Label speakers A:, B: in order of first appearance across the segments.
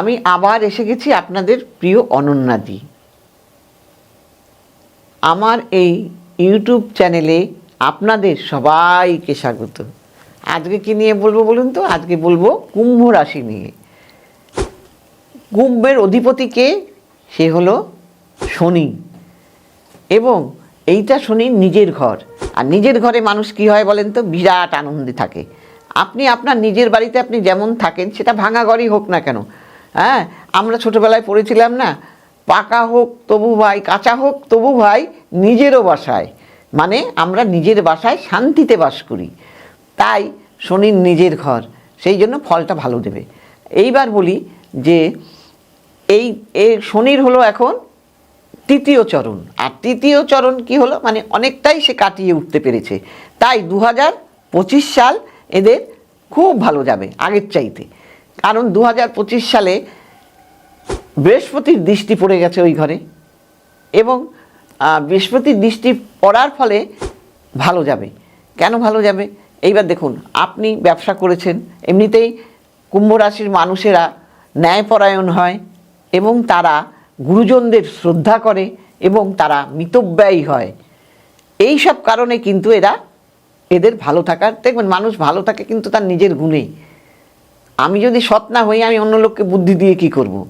A: আমি আবার এসে গেছি আপনাদের প্রিয় অনন্যাদি। আমার এই ইউটিউব চ্যানেলে আপনাদের সবাইকে স্বাগত। আজকে কি নিয়ে বলব বলুন তো? আজকে বলব কুম্ভ রাশি নিয়ে। কুম্ভের অধিপতি কে? সে হলো শনি। এবং এইটা শনির নিজের ঘর। আর নিজের ঘরে মানুষ কি হয় বলেন তো? বিরাট আনন্দে থাকে। আপনি আপনার নিজের বাড়িতে আপনি যেমন থাকেন, সেটা ভাঙা ঘরই হোক না কেন। হ্যাঁ আমরা ছোটোবেলায় পড়েছিলাম না, পাকা হোক তবু ভাই, কাঁচা হোক তবু ভাই, নিজেরও বাসায়। মানে আমরা নিজের বাসায় শান্তিতে বাস করি। তাই শনির নিজের ঘর, সেই জন্য ফলটা ভালো দেবে। এইবার বলি যে এই এই শনির হলো এখন তৃতীয় চরণ। আর তৃতীয় চরণ কি হলো? মানে অনেকটাই সে কাটিয়ে উঠতে পেরেছে। তাই দু হাজার পঁচিশ সাল এদের খুব ভালো যাবে আগের চাইতে। কারণ দু হাজার পঁচিশ সালে বৃহস্পতির দৃষ্টি পড়ে গেছে ওই ঘরে এবং বৃহস্পতির দৃষ্টি পড়ার ফলে ভালো যাবে। কেন ভালো যাবে? এইবার দেখুন, আপনি ব্যবসা করেছেন, এমনিতেই কুম্ভ রাশির মানুষেরা ন্যায়পরায়ণ হয় এবং তারা গুরুজনদের শ্রদ্ধা করে এবং তারা মিতব্যয়ী হয়। এই সব কারণে কিন্তু এরা, এদের ভালো থাকার, দেখবেন মানুষ ভালো থাকে কিন্তু তার নিজের গুণেই। আমি যদি সৎ না হই, আমি অন্য লোককে বুদ্ধি দিয়ে কি করব।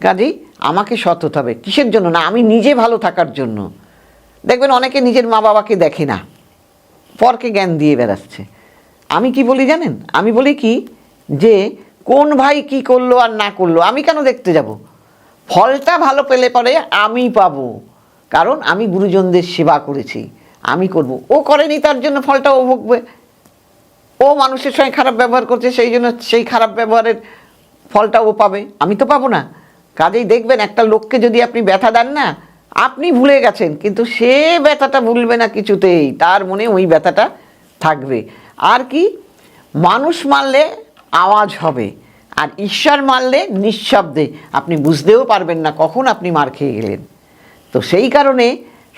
A: কাজেই আমাকে সৎ হতে হবে। কিসের জন্য? না, আমি নিজে ভালো থাকার জন্য। দেখবেন অনেকে নিজের মা বাবাকে দেখে না। পরকে জ্ঞান দিয়ে বেড়াচ্ছে। আমি কি বলি জানেন? আমি বলি কি যে, কোন ভাই কি করল আর না করল, আমি কেন দেখতে যাব? ফলটা ভালো পেলে পরে আমি পাবো। কারণ আমি গুরুজনদের সেবা করেছি। আমি করব। ও করেনি, তার জন্য ফলটা ও ভুগবে। ও মানুষের সঙ্গে খারাপ ব্যবহার করছে, সেই জন্য সেই খারাপ ব্যবহারের ফলটা ও পাবে। আমি তো পাবো না। কাজেই দেখবেন একটা লোককে যদি আপনি ব্যথা দেন না, আপনি ভুলে গেছেন, কিন্তু সে ব্যথাটা ভুলবে না কিছুতেই। তার মনে ওই ব্যথাটা থাকবে। আর কি? মানুষ মারলে আওয়াজ হবে, আর ঈশ্বর মারলে নিঃশব্দে। আপনি বুঝতেও পারবেন না কখন আপনি মার খেয়ে গেলেন। তো সেই কারণে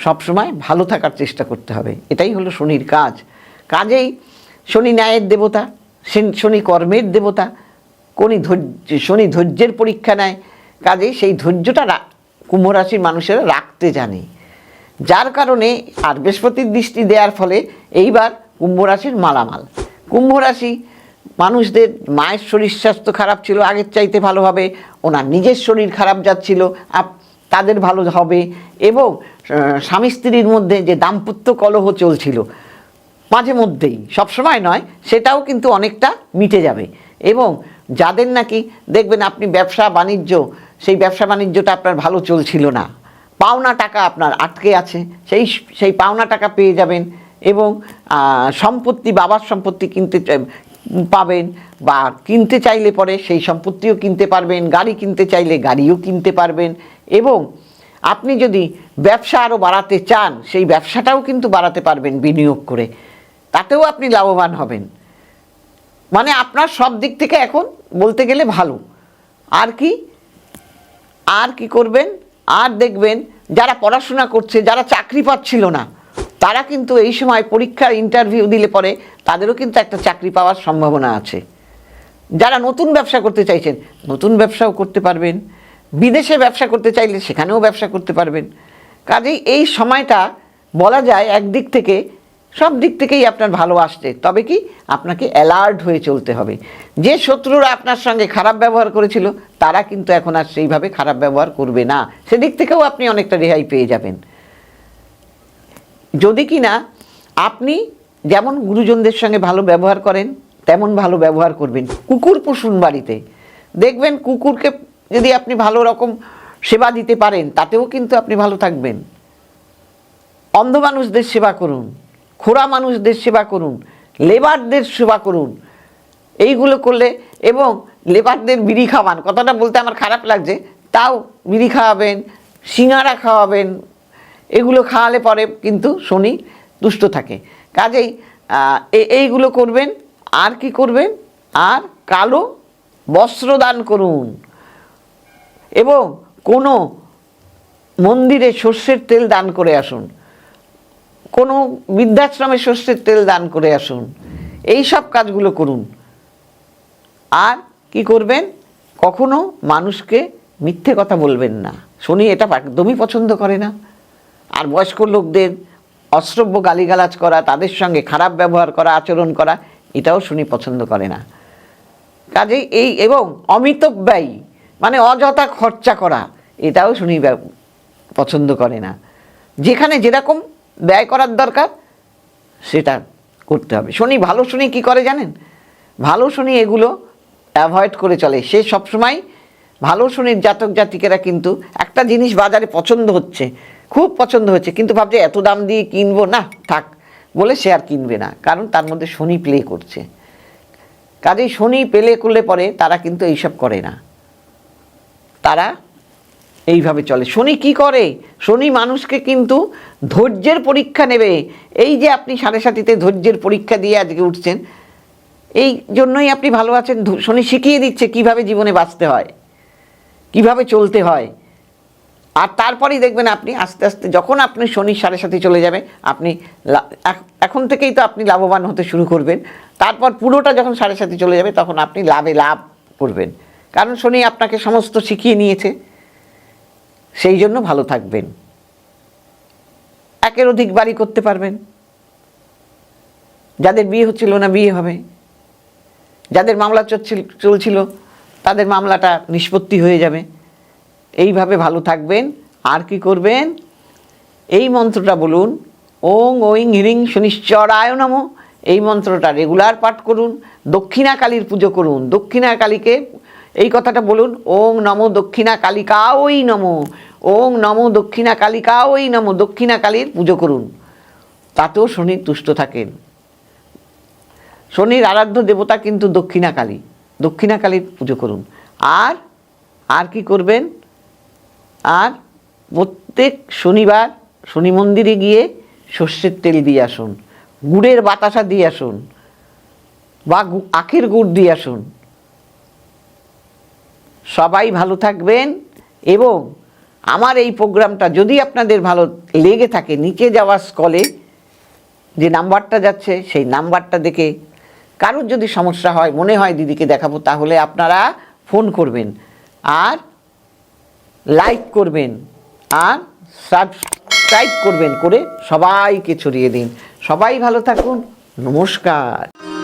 A: সবসময় ভালো থাকার চেষ্টা করতে হবে। এটাই হলো শনির কাজ। কাজেই শনি ন্যায়ের দেবতা, শনি- কর্মের দেবতা, কোনি ধৈর্য শনি ধৈর্যের পরীক্ষা নেয়। কাজে সেই ধৈর্যটা কুম্ভ রাশির মানুষেরা রাখতে জানে। যার কারণে আর বৃহস্পতির দৃষ্টি দেওয়ার ফলে এইবার কুম্ভ রাশির মালামাল। কুম্ভ রাশি মানুষদের মায়ের শরীর স্বাস্থ্য খারাপ ছিল, আগের চাইতে ভালো হবে, ওনার নিজের শরীর খারাপ যাচ্ছিল, আপ তাদের ভালো হবে, এবং স্বামী স্ত্রীর মধ্যে যে দাম্পত্য কলহ চলছিল মাঝে মধ্যেই, সবসময় নয়, সেটাও কিন্তু অনেকটা মিটে যাবে। এবং যাদের নাকি, দেখবেন আপনি ব্যবসা, বাণিজ্য, সেই ব্যবসা, বাণিজ্যটা আপনার ভালো চলছিল না। পাওনা টাকা আপনার আটকে আছে, সেই সেই পাওনা টাকা পেয়ে যাবেন এবং সম্পত্তি, বাবার সম্পত্তি কিনতে পাবেন বা কিনতে চাইলে পরে সেই সম্পত্তিও কিনতে পারবেন, গাড়ি কিনতে চাইলে গাড়িও কিনতে পারবেন এবং আপনি যদি ব্যবসা আরও বাড়াতে চান, সেই ব্যবসাটাও কিন্তু বাড়াতে পারবেন বিনিয়োগ করে। তাতেও আপনি লাভবান হবেন। মানে আপনার সব দিক থেকে এখন বলতে গেলে ভালো। আর কি? আর কি করবেন? আর দেখবেন যারা পড়াশোনা করছে, যারা চাকরি পাচ্ছিল না, তারা কিন্তু এই সময় পরীক্ষার ইন্টারভিউ দিলে পরে তাদেরও কিন্তু একটা চাকরি পাওয়ার সম্ভাবনা আছে। যারা নতুন ব্যবসা করতে চাইছেন, নতুন ব্যবসাও করতে পারবেন। বিদেশে ব্যবসা করতে চাইলে সেখানেও ব্যবসা করতে পারবেন। কাজেই এই সময়টা বলা যায় একদিক থেকে সব দিক থেকেই আপনার ভালো আসছে। তবে কি আপনাকে অ্যালার্ট হয়ে চলতে হবে। যে শত্রুরা আপনার সঙ্গে খারাপ ব্যবহার করেছিল, তারা কিন্তু এখন আর সেইভাবে খারাপ ব্যবহার করবে না। সেদিক থেকেও আপনি অনেকটা রেহাই পেয়ে যাবেন। যদি কি না, আপনি যেমন গুরুজনদের সঙ্গে ভালো ব্যবহার করেন, তেমন ভালো ব্যবহার করবেন কুকুর পুষুন বাড়িতে। দেখবেন কুকুরকে যদি আপনি ভালো রকম সেবা দিতে পারেন, তাতেও কিন্তু আপনি ভালো থাকবেন। অন্ধ মানুষদের সেবা করুন। খোড়া মানুষদের সেবা করুন, লেবারদের সেবা করুন। এইগুলো করলে এবং লেবারদের বিড়ি খাওয়ান। কথাটা বলতে আমার খারাপ লাগছে। তাও বিড়ি খাওয়াবেন, সিঙ্গারা খাওয়াবেন, এগুলো খাওয়ালে পরে কিন্তু শনি দুষ্ট থাকে। কাজেই এইগুলো করবেন, আর কি করবেন? আর কালো বস্ত্র দান করুন। এবং কোনো মন্দিরে সর্ষের তেল দান করে আসুন। কোনো বৃদ্ধাশ্রমে সর্ষের তেল দান করে আসুন। এই সব কাজগুলো করুন। আর কি করবেন? কখনো মানুষকে মিথ্যে কথা বলবেন না। শনি এটা একদমই পছন্দ করে না। আর বয়স্ক লোকদের অশ্রব্য গালিগালাজ করা, তাদের সঙ্গে খারাপ ব্যবহার করা, আচরণ করা, এটাও শুনি পছন্দ করে না। কাজেই এই এবং অমিতব্যয়ী মানে অযথা খরচা করা, এটাও শুনি পছন্দ করে না। যেখানে যেরকম ব্যয় করার দরকার, সেটা করতে হবে। শনি ভালো শনি কি করে জানেন? ভালো শনি এগুলো অ্যাভয়েড করে চলে। সে সবসময় ভালো শনির জাতক জাতিকেরা কিন্তু একটা জিনিস বাজারে পছন্দ হচ্ছে, খুব পছন্দ হচ্ছে, কিন্তু ভাবছে এত দাম দিয়ে কিনবো, না, থাক, বলে সে আর কিনবে না, কারণ তার মধ্যে শনি প্লে করছে। কাজেই শনি পেলে করলে পরে তারা কিন্তু এইসব করে না। তারা এইভাবে চলে। শনি কি করে? শনি মানুষকে কিন্তু ধৈর্যের পরীক্ষা নেবে। এই যে আপনি সাড়ে সাতিতে ধৈর্যের পরীক্ষা দিয়ে আজকে উঠছেন, এই জন্যই আপনি ভালো আছেন। শনি শিখিয়ে দিচ্ছে কীভাবে জীবনে বাঁচতে হয়, কীভাবে চলতে হয়। আর তারপরেই দেখবেন আপনি আস্তে আস্তে, যখন আপনি শনির সাড়ে সাথে চলে যাবে, আপনি এখন থেকেই তো আপনি লাভবান হতে শুরু করবেন। তারপর পুরোটা যখন সাড়ে সাথে চলে যাবে, তখন আপনি লাভে লাভ করবেন। কারণ শনি আপনাকে সমস্ত শিখিয়ে নিয়েছে। সেই জন্য ভালো থাকবেন। একের অধিক বাড়ি করতে পারবেন। যাদের বিয়ে হচ্ছিল না বিয়ে হবে। যাদের মামলা চলছিল চলছিল, তাদের মামলাটা নিষ্পত্তি হয়ে যাবে। এইভাবে ভালো থাকবেন। আর কি করবেন? এই মন্ত্রটা বলুন, ওং ওইং হ্রিং শনিশ্চরায় নম। এই মন্ত্রটা রেগুলার পাঠ করুন দক্ষিণা কালীর পুজো করুন। দক্ষিণা কালীকে এই কথাটা বলুন, ওং নম দক্ষিণা কালিকা ওই নম। ওং নম দক্ষিণা কালিকা, ওই নম দক্ষিণা কালীর পুজো করুন। তাতেও শনি তুষ্ট থাকেন। শনির আরাধ্য দেবতা কিন্তু দক্ষিণা কালী। দক্ষিণা কালীর পুজো করুন। আর আর কি করবেন? আর প্রত্যেক শনিবার শনি মন্দিরে গিয়ে সর্ষের তেল দিয়ে আসুন, গুড়ের বাতাসা দিয়ে আসুন, বা আখের গুড় দিয়ে আসুন। সবাই ভালো থাকবেন এবং আমার এই প্রোগ্রামটা যদি আপনাদের ভালো লেগে থাকে, নিচে যাওয়া স্কলে যে নাম্বারটা যাচ্ছে, সেই নাম্বারটা দেখে কারোর যদি সমস্যা হয়, মনে হয় দিদিকে দেখাবো, তাহলে আপনারা ফোন করবেন আর লাইক করবেন আর সাবস্ক্রাইব করবেন করে সবাইকে ছড়িয়ে দিন। সবাই ভালো থাকুন, নমস্কার।